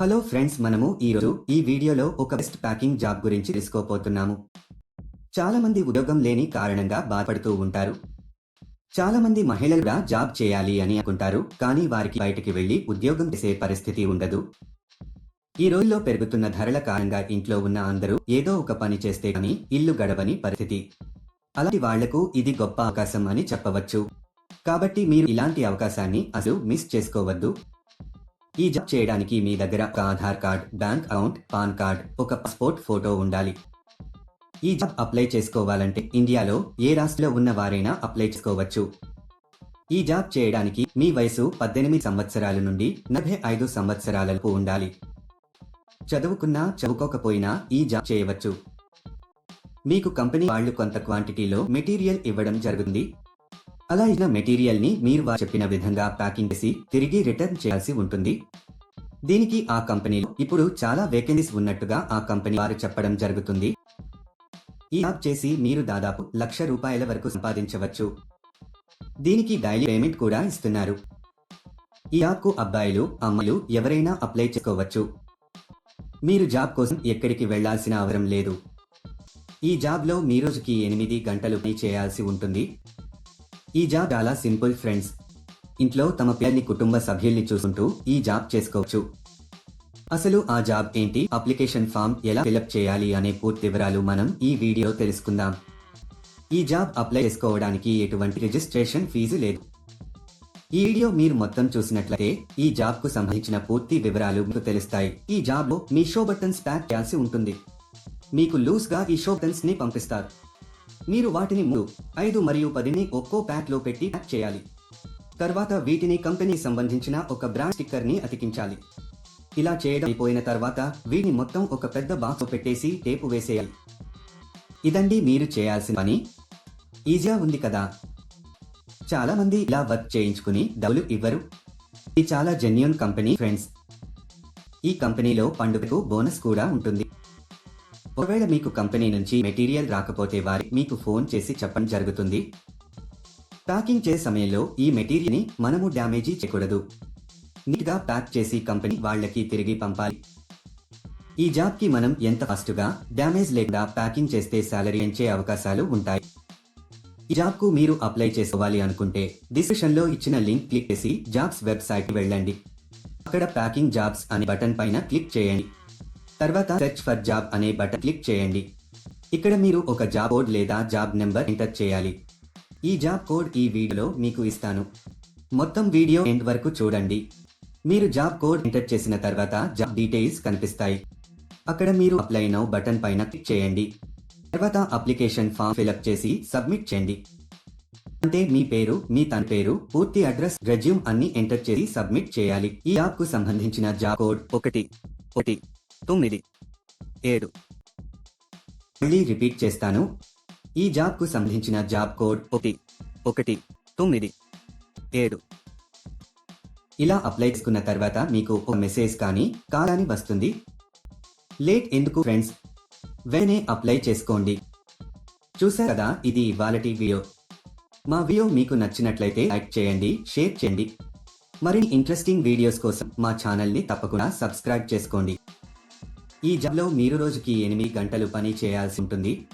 Hello friends మనము ఈరోజు ఈ వీడియోలో ఒక బెస్ట్ ప్యాకింగ్ జాబ్ గురించి తెలుసుకోపోతున్నాము చాలా మంది ఉద్యోగం లేని కారణంగా బాధపడుతూ ఉంటారు. చాలా మంది మహిళలు కూడా జాబ్ చేయాలి అని అనుకుంటారు కానీ వారికి బయటికి వెళ్ళి ఉద్యోగం చేసే పరిస్థితి ఉండదు. ఈ రోజుల్లో పెరుగుతున్న ధరల కారణంగా ఇంట్లో ఉన్న అందరూ ఏదో ఒక పని చేస్తే కానీ ఇల్లు గడవని పరిస్థితి. అలాంటి వాళ్ళకు ఇది గొప్ప అవకాశం అని చెప్పవచ్చు. కాబట్టి మీరు ఇలాంటి అవకాశాన్ని అసలు మిస్ చేసుకోవద్దు. ఈ జాబ్ చేయడానికి మీ దగ్గర ఒక Aadhaar card bank account PAN card ఒక పాస్పోర్ట్ ఫోటో ఉండాలి. ఈ జాబ్ అప్లై చేసుకోవాలంటే ఇండియాలో ఏ రాష్ట్రంలో ఉన్న వారైనా అప్లై చేసుకోవచ్చు. ఈ జాబ్ చేయడానికి మీ వయసు పద్దెనిమిది సంవత్సరాల నుండి నలభై ఐదు సంవత్సరాలకు ఉండాలి. చదువుకున్నా చదువుకోకపోయినా ఈ జాబ్ చేయవచ్చు. మీకు కంపెనీ వాళ్ళు కొంత క్వాంటిటీలో మెటీరియల్ ఇవ్వడం జరుగుతుంది. అలా ఇచ్చిన మెటీరియల్ని మీరు వారు చెప్పిన విధంగా ప్యాకింగ్ చేసి తిరిగి రిటర్న్ చేయాల్సి ఉంటుంది. దీనికి ఆ కంపెనీలో ఇప్పుడు చాలా వేకెన్సీస్ ఉన్నట్టుగా ఆ కంపెనీ వారు చెప్పడం జరుగుతుంది. ఈ యాప్ చేసి మీరు దాదాపు లక్ష రూపాయల వరకు సంపాదించవచ్చు. దీనికి డైలీ పేమెంట్ కూడా ఇస్తున్నారు. ఈ యాప్కు అబ్బాయిలు అమ్మాయిలు ఎవరైనా అప్లై చేసుకోవచ్చు. మీరు జాబ్ కోసం ఎక్కడికి వెళ్ళాల్సిన అవసరం లేదు. ఈ జాబ్లో మీ రోజుకి ఎనిమిది గంటలు పని చేయాల్సి ఉంటుంది. ఈ జాబ్ చాలా సింపుల్ ఫ్రెండ్స్. ఇంట్లో తమ పిల్లల్ని కుటుంబ సభ్యుల్ని చూసుకుంటూ ఈ జాబ్ చేసుకోవచ్చు. అసలు ఆ జాబ్ ఏంటి? అప్లికేషన్ ఫామ్ ఎలా ఫిలప్ చేయాలి అనే పూర్తి వివరాలు మనం ఈ వీడియో తెలుసుకుందాం. ఈ జాబ్ అప్లై చేసుకోవడానికి ఎటువంటి రిజిస్ట్రేషన్ ఫీజు లేదు. ఈ వీడియో మీరు మొత్తం చూసినట్లయితే ఈ జాబ్కు సంబంధించిన పూర్తి వివరాలు మీకు తెలుస్తాయి. ఈ జాబ్లో మీ షో బటన్స్ ప్యాక్ చేయాల్సి ఉంటుంది. మీకు లూస్గా ఈ షో బటన్స్ని పంపిస్తారు. మీరు వాటిని మూడు ఐదు మరియు పదిని ఒక్కో ప్యాక్లో పెట్టి ప్యాక్ చేయాలి. తర్వాత వీటిని కంపెనీ సంబంధించిన ఒక బ్రాండ్ స్టిక్కర్ని అతికించాలి. ఇలా చేయడం అయిపోయిన తర్వాత వీటిని మొత్తం ఒక పెద్ద బాక్స్ పెట్టేసి టేపు వేసేయాలి. ఇదండి మీరు చేయాల్సిన పని. ఈజీగా ఉంది కదా. చాలా మంది ఇలా వర్క్ చేయించుకుని డబ్బులు ఇవ్వరు. ఇది చాలా జెన్యున్ కంపెనీ ఫ్రెండ్స్ ఈ కంపెనీలో పండుగకు బోనస్ కూడా ఉంటుంది. ఒకవేళ మీకు కంపెనీ నుంచి మెటీరియల్ రాకపోతే వారి మీకు ఫోన్ చేసి చెప్పడం జరుగుతుంది. ప్యాకింగ్ చేసే సమయంలో ఈ మెటీరియల్ని మనము డ్యామేజీ చేయకూడదు. నీట్గా ప్యాక్ చేసి కంపెనీ వాళ్ళకి తిరిగి పంపాలి. ఈ జాబ్కి మనం ఎంత ఫాస్ట్గా డ్యామేజ్ లేకుండా ప్యాకింగ్ చేస్తే శాలరీ ఎంచే అవకాశాలు ఉంటాయి. ఈ జాబ్కు మీరు అప్లై చేసుకోవాలి అనుకుంటే డిస్క్రిప్షన్లో ఇచ్చిన లింక్ క్లిక్ చేసి జాబ్స్ వెబ్సైట్కి వెళ్ళండి. అక్కడ ప్యాకింగ్ జాబ్స్ అనే బటన్ పైన క్లిక్ చేయండి. తర్వాత సెర్చ్ ఫర్ జాబ్ అనే బటన్ క్లిక్ చేయండి. ఇక్కడ మీరు ఒక జాబ్ కోడ్ లేదా జాబ్ నెంబర్ ఎంటర్ చేయాలి. ఈ జాబ్ కోడ్ ఈ వీడియోలో మీకు ఇస్తాను. మొత్తం వీడియో ఎండ్ వరకు చూడండి. మీరు జాబ్ కోడ్ ఎంటర్ చేసిన తర్వాత జాబ్ డీటెయిల్స్ కనిపిస్తాయి. అక్కడ మీరు అప్లై నౌ బటన్ పైన క్లిక్ చేయండి. తర్వాత అప్లికేషన్ ఫామ్ ఫిలప్ చేసి సబ్మిట్ చేయండి. అంటే మీ పేరు మీ తన పేరు పూర్తి అడ్రస్ రెజ్యూమ్ అన్ని ఎంటర్ చేసి సబ్మిట్ చేయాలి. ఈ యాప్కు సంబంధించిన జాబ్ కోడ్ ఒకటి ఒకటి తొమ్మిది. ఏడు. మళ్ళీ రిపీట్ చేస్తాను. ఈ జాబ్కు సంబంధించిన జాబ్ కోడ్ ఒకటి. ఒకటి. తొమ్మిది. ఏడు. ఇలా అప్లై చేసుకున్న తర్వాత మీకు ఒక మెసేజ్ కానీ కాల్ కానీ వస్తుంది. లేట్ ఎందుకు ఫ్రెండ్స్? వెంటనే అప్లై చేసుకోండి. చూసారు కదా ఇది ఇవాళటి వీడియో. మా వీడియో మీకు నచ్చినట్లయితే లైక్ చేయండి షేర్ చేయండి. మరిన్ని ఇంట్రెస్టింగ్ వీడియోస్ కోసం మా ఛానల్ని తప్పకుండా సబ్స్క్రైబ్ చేసుకోండి. ఈ జాబ్లో మీరు రోజుకి ఎనిమిది గంటలు పని చేయాల్సి ఉంటుంది.